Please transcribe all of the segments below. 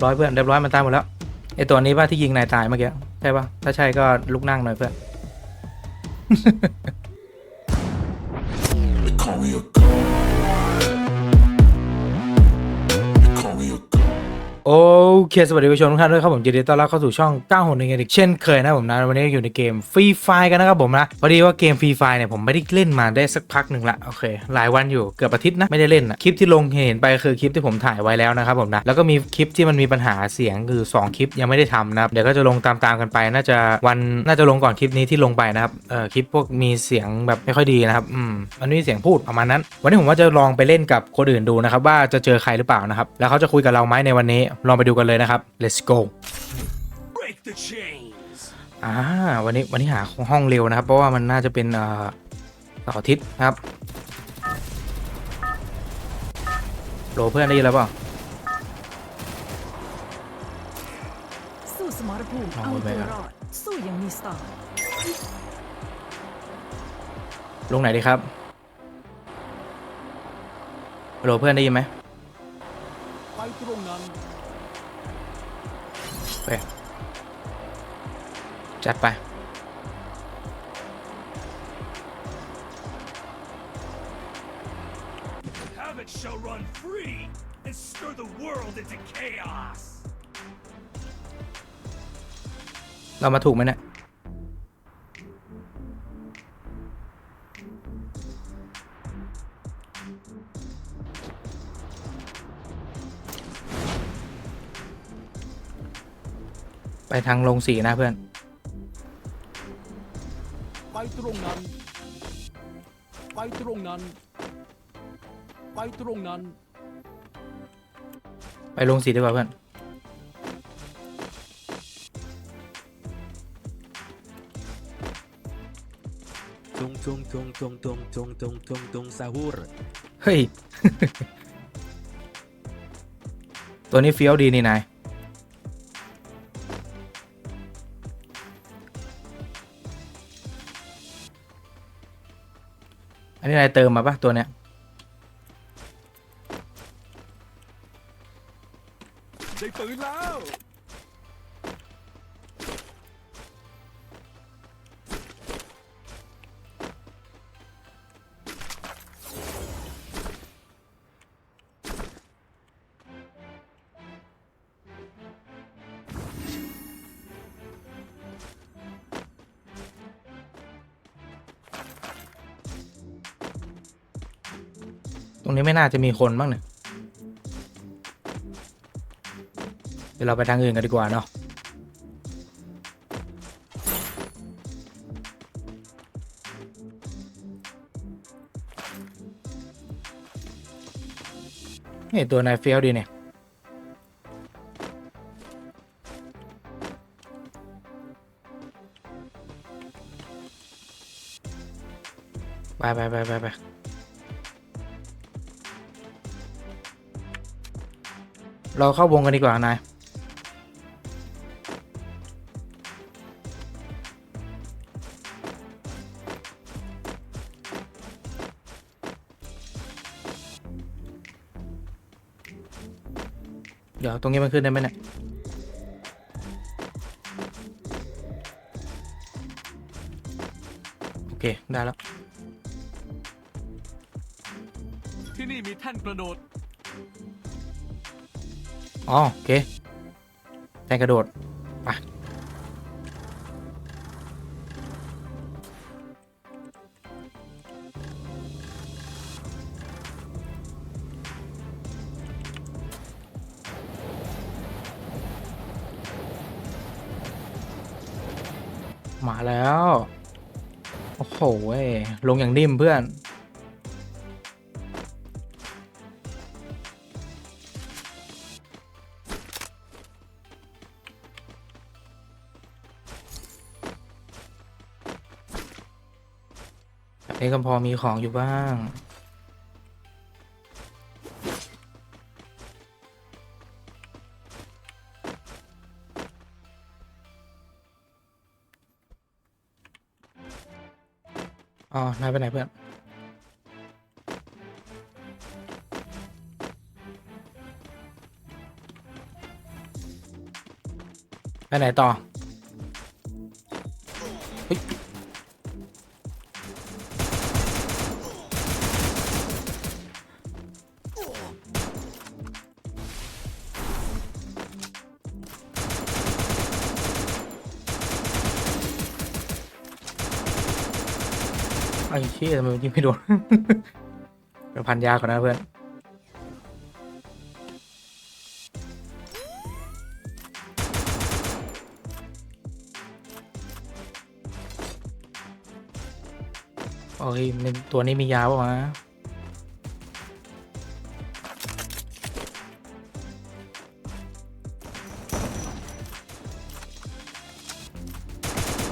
รียบร้อยเพื่อนเรียบร้อยมันตายหมดแล้วไอตัวนี้ป่ะที่ยิงนายตายเมื่อกี้ใช่ป่ะถ้าใช่ก็ลุกนั่งหน่อยเพื่อน They call me a god. They call me a god. โอ เคสวัสดีผู้ชมทุกท่านด้วยครับผมยินดีต้อนรับเข้าสู่ช่อง9หนึ่งอีกเช่นเคยนะผมนะวันนี้อยู่ในเกมฟรีไฟกันนะครับผมนะพอดีว่าเกมฟรีไฟเนี่ยผมไม่ได้เล่นมาได้สักพักหนึ่งละโอเค หลายวันอยู่เกือบอาทิตย์นะไม่ได้เล่นนะคลิปที่ลงเห็นไปคือคลิปที่ผมถ่ายไว้แล้วนะครับผมนะแล้วก็มีคลิปที่มันมีปัญหาเสียงคือ 2 คลิปยังไม่ได้ทำนะครับเดี๋ยวก็จะลงตามๆกันไป น่าจะวันน่าจะลงก่อนคลิปนี้ที่ลงไปนะครับเอ่อคลิปพวกมีเสียงแบบไม่ค่อยดีนะครับอืมมันม่มีเสียงพูดประมาณนั้น วันนี้ผมว่าจะลองไปเล่นกับคนอื่นดูนะครับว่าจะเจอใครหรือเปล่านะครับแล้วเขาจะคุยกับเราไหมในวันนี้ลองไปดูกันเลยนะครับ let's go Break the chains. อ่าวันนี้วันนี้หาห้องเร็วนะครับ เพราะว่ามันน่าจะเป็นเอ่อเสาร์อาทิตย์นะครับโหลเพื่อนได้ยินแล้วเปล่าสู้สมรภูมิเอาเอาไปตัวครับรอดสู้อยังมีสไตล์ลงไหนดีครับโหลเพื่อนได้ยินไหมไปตรงนั้น ไปจัดไป Havoc shall run free and stir the world into chaos. เรามาถูกไหมเนี่ย ทางลงสีนะเพื่อน ไปตรงนั้น ไปตรงนั้น ไปตรงนั้น ไปลงสีดีกว่าเพื่อน Tung tung tung tung tung tung tung tung tung sahur. เฮ้ย ตัวนี้เฟี้ยวดีนี่นาย อันนี้นายเติมมาปะตัวเนี้ย ได้ปืนแล้ว รงนี้ไม่น่าจะมีคนบ้างเนี่ยเดี๋ยวเราไปทางอื่นกันดีกว่าเนาะนี่ตัวนายเฟี้ยวดีเนี่ยไปไปไปไปไป เราเข้าวงกันดีกว่านายเดี๋ยวตรงนี้มันขึ้นได้ไหมเนี่ยโอเค ได้แล้ว ที่นี่มีแท่นกระโดด อ๋อโอเคแทงกระโดดไปมาแล้ว โอ้โหเว้ยลงอย่างนิ่มเพื่อน แบบนี้ก็พอมีของอยู่บ้าง อ๋อ นายไปไหนเพื่อนไปไหนต่อ ชี่ยทำไมมันยิงไม่โดน ไปพันยาก่อนนะเพื่อน โอ้ยมันตัวนี้มียาวปะวะ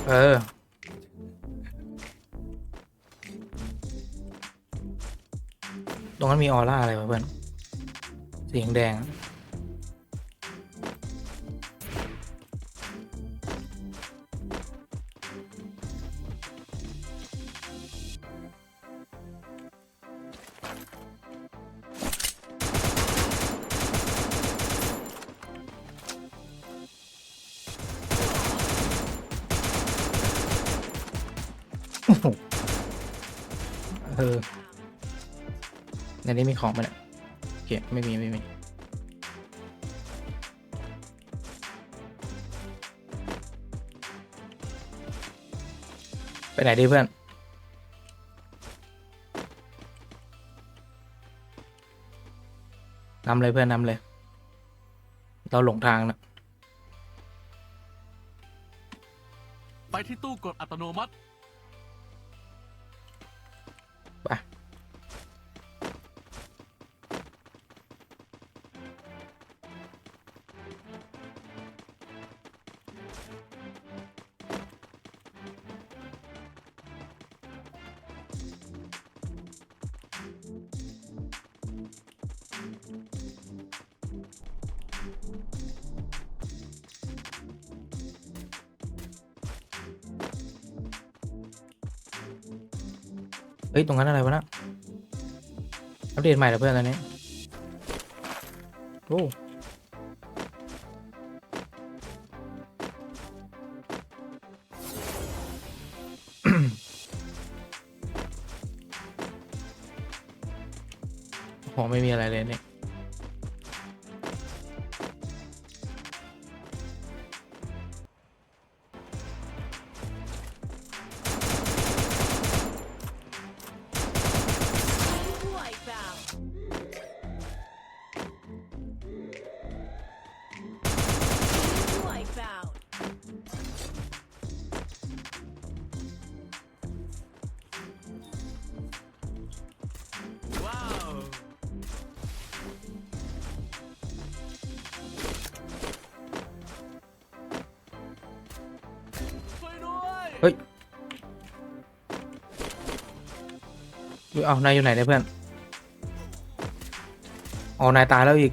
เออ ตรงนั้นมีออร่าอะไรวะเพื่อนสีแดงๆอะโอ้โหเออ ในนี้มีของไหมเนี่ยโอเคไม่มีไม่มีไปไหนดีเพื่อนนำเลยเพื่อนนำเลย เราหลงทางนะไปที่ตู้กดอัตโนมัติ เฮ้ย ตรงนั้นอะไรวะนะอัปเดตใหม่แล้วเพื่อนตอนนี้ โอ้โหไม่มีอะไรเลยเนี่ย เอานายอยู่ไหนเนี่ยเพื่อนอ๋อนายตายแล้วอีก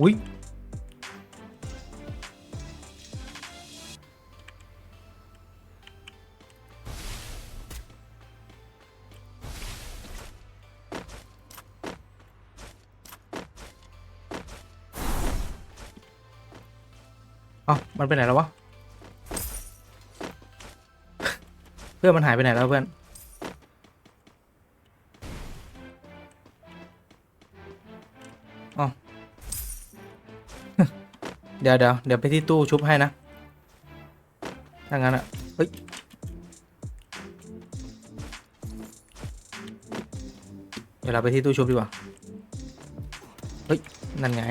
อุ้ย เอ้ามันไปไหนแล้ววะ เพื่อนมันหายไปไหนแล้วเพื่อน เอ้าเดี๋ยวเดี๋ยวเดี๋ยวไปที่ตู้ชุบให้นะถ้างั้นอะเฮ้ย เดี๋ยวเราไปที่ตู้ชุบดีกว่า เฮ้ย นั่นไง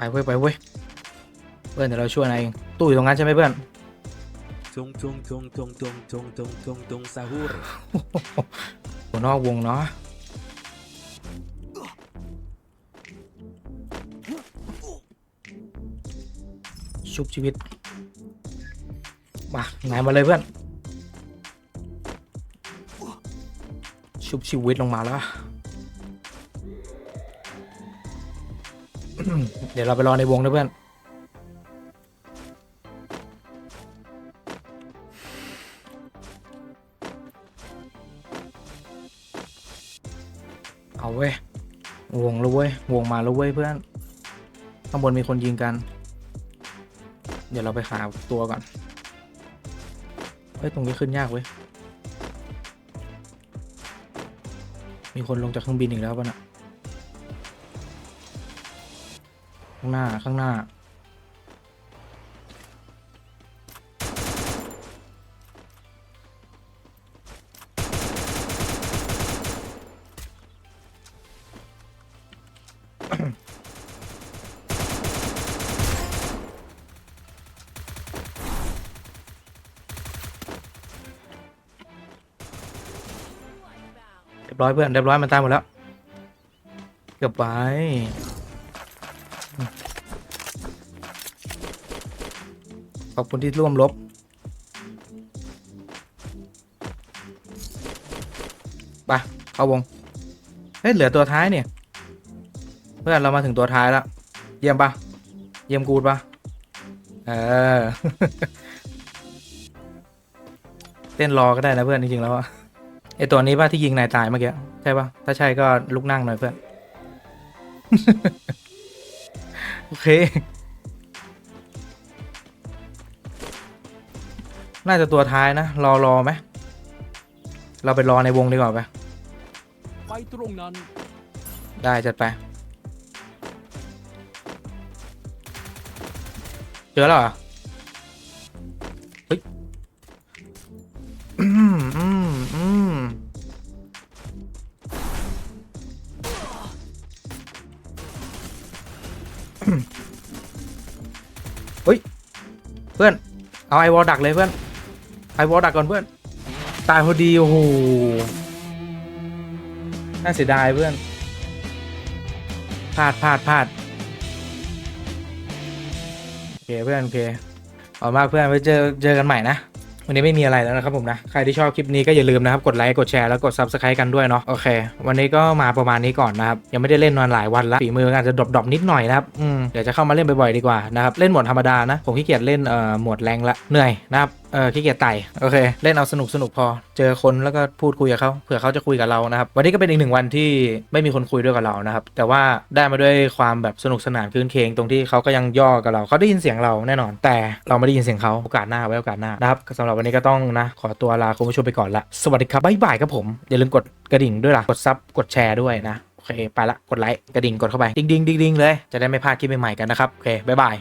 ไปเว้ยไปเว้ยเพื่อนเดี๋ยวเราช่วยนายเองตู้อยู่ตรงนั้นใช่ไหมเพื่อน จงจงจงจงจงจงจงจงจงซาฮูรหัวนอกวงเนาะชุบชีวิตมาไหนมาเลยเพื่อน ชุบชีวิตลงมาแล้ว เดี๋ยวเราไปรอในวงนะเพื่อน เอาเว้ย วงแล้วเว้ย วงมาแล้วเว้ยเพื่อน ข้างบนมีคนยิงกัน เดี๋ยวเราไปหาตัวก่อน เฮ้ย ตรงนี้ขึ้นยากเว้ย มีคนลงจากเครื่องบินอีกแล้วป่ะน่ะ ข้างหน้าข้างหน้า เรียบร้อยเพื่อนเรียบร้อยมันตายหมดแล้ว เกือบไป อบคุณที่ร่วมรบไปเข้าวงเฮ้ยเหลือตัวท้ายเนี่ย เพื่อนเรามาถึงตัวท้ายแล้ว เยี่ยมปะเยี่ยมกูดปะเออ เต้นรอก็ได้นะเพื่อนจริงๆแล้วอะไอตัวนี้ป่ะที่ยิงนายตายเมื่อกี้ใช่ปะถ้าใช่ก็ลุกนั่งหน่อยเพื่อน โอเค น่าจะตัวท้ายนะ รอรอไหมเราไปรอในวงดีกว่าไปไปตรงนั้น ได้จัดไป เจอแล้วเหรอเฮ้ยอืมอืมอืมเฮ้ย เพื่อน เอาไอวอลดักเลยเพื่อน ไอวอลดักก่อนเพื่อน ตายพอดี โอ้โห น่าเสียดายเพื่อนพลาดพลาดพลาดโอเคเพื่อนโอเคขอบมากเพื่อนไว้เจอเจอกันใหม่นะ วันนี้ไม่มีอะไรแล้วนะครับผมนะ ใครที่ชอบคลิปนี้ก็อย่าลืมนะครับ กดไลค์กดแชร์แล้วกด subscribe กันด้วยเนาะโอเค วันนี้ก็มาประมาณนี้ก่อนนะครับ ยังไม่ได้เล่นนานหลายวันละฝีมืออาจจะดรอปๆนิดหน่อยนะครับอืมเดี๋ยวจะเข้ามาเล่นบ่อยๆดีกว่านะครับเล่นหมดธรรมดานะผมขี้เกียจเล่นเอ่อหมดแรงละเหนื่อยนะครับ เออขี้เกียจไต่โอเค เล่นเอาสนุกสนุกพอ เจอคนแล้วก็พูดคุยกับเขาเผื่อเขาจะคุยกับเรานะครับ วันนี้ก็เป็นอีกหนึ่งวันที่ไม่มีคนคุยด้วยกับเรานะครับ แต่ว่าได้มาด้วยความแบบสนุกสนานคืนเคงตรงที่เขาก็ยังย่อกับเราเขาได้ยินเสียงเราแน่นอน แต่เราไม่ได้ยินเสียงเขาโอกาสหน้าไว้โอกาสหน้านะครับสำหรับวันนี้ก็ต้องนะ ขอตัวลาคุณผู้ชมไปก่อนละสวัสดีครับบ๊ายบายครับผมอย่าลืมกดกระดิ่งด้วยล่ะกดซับกดแชร์ด้วยนะโอเคไปละกดไลค์กระดิ่งกดเข้าไป ดิ้งดิ้งดิ้งดิ้งเลยจะได้ไม่พลาดคลิปใหม่ๆกันนะครับโอเคบ๊ายบาย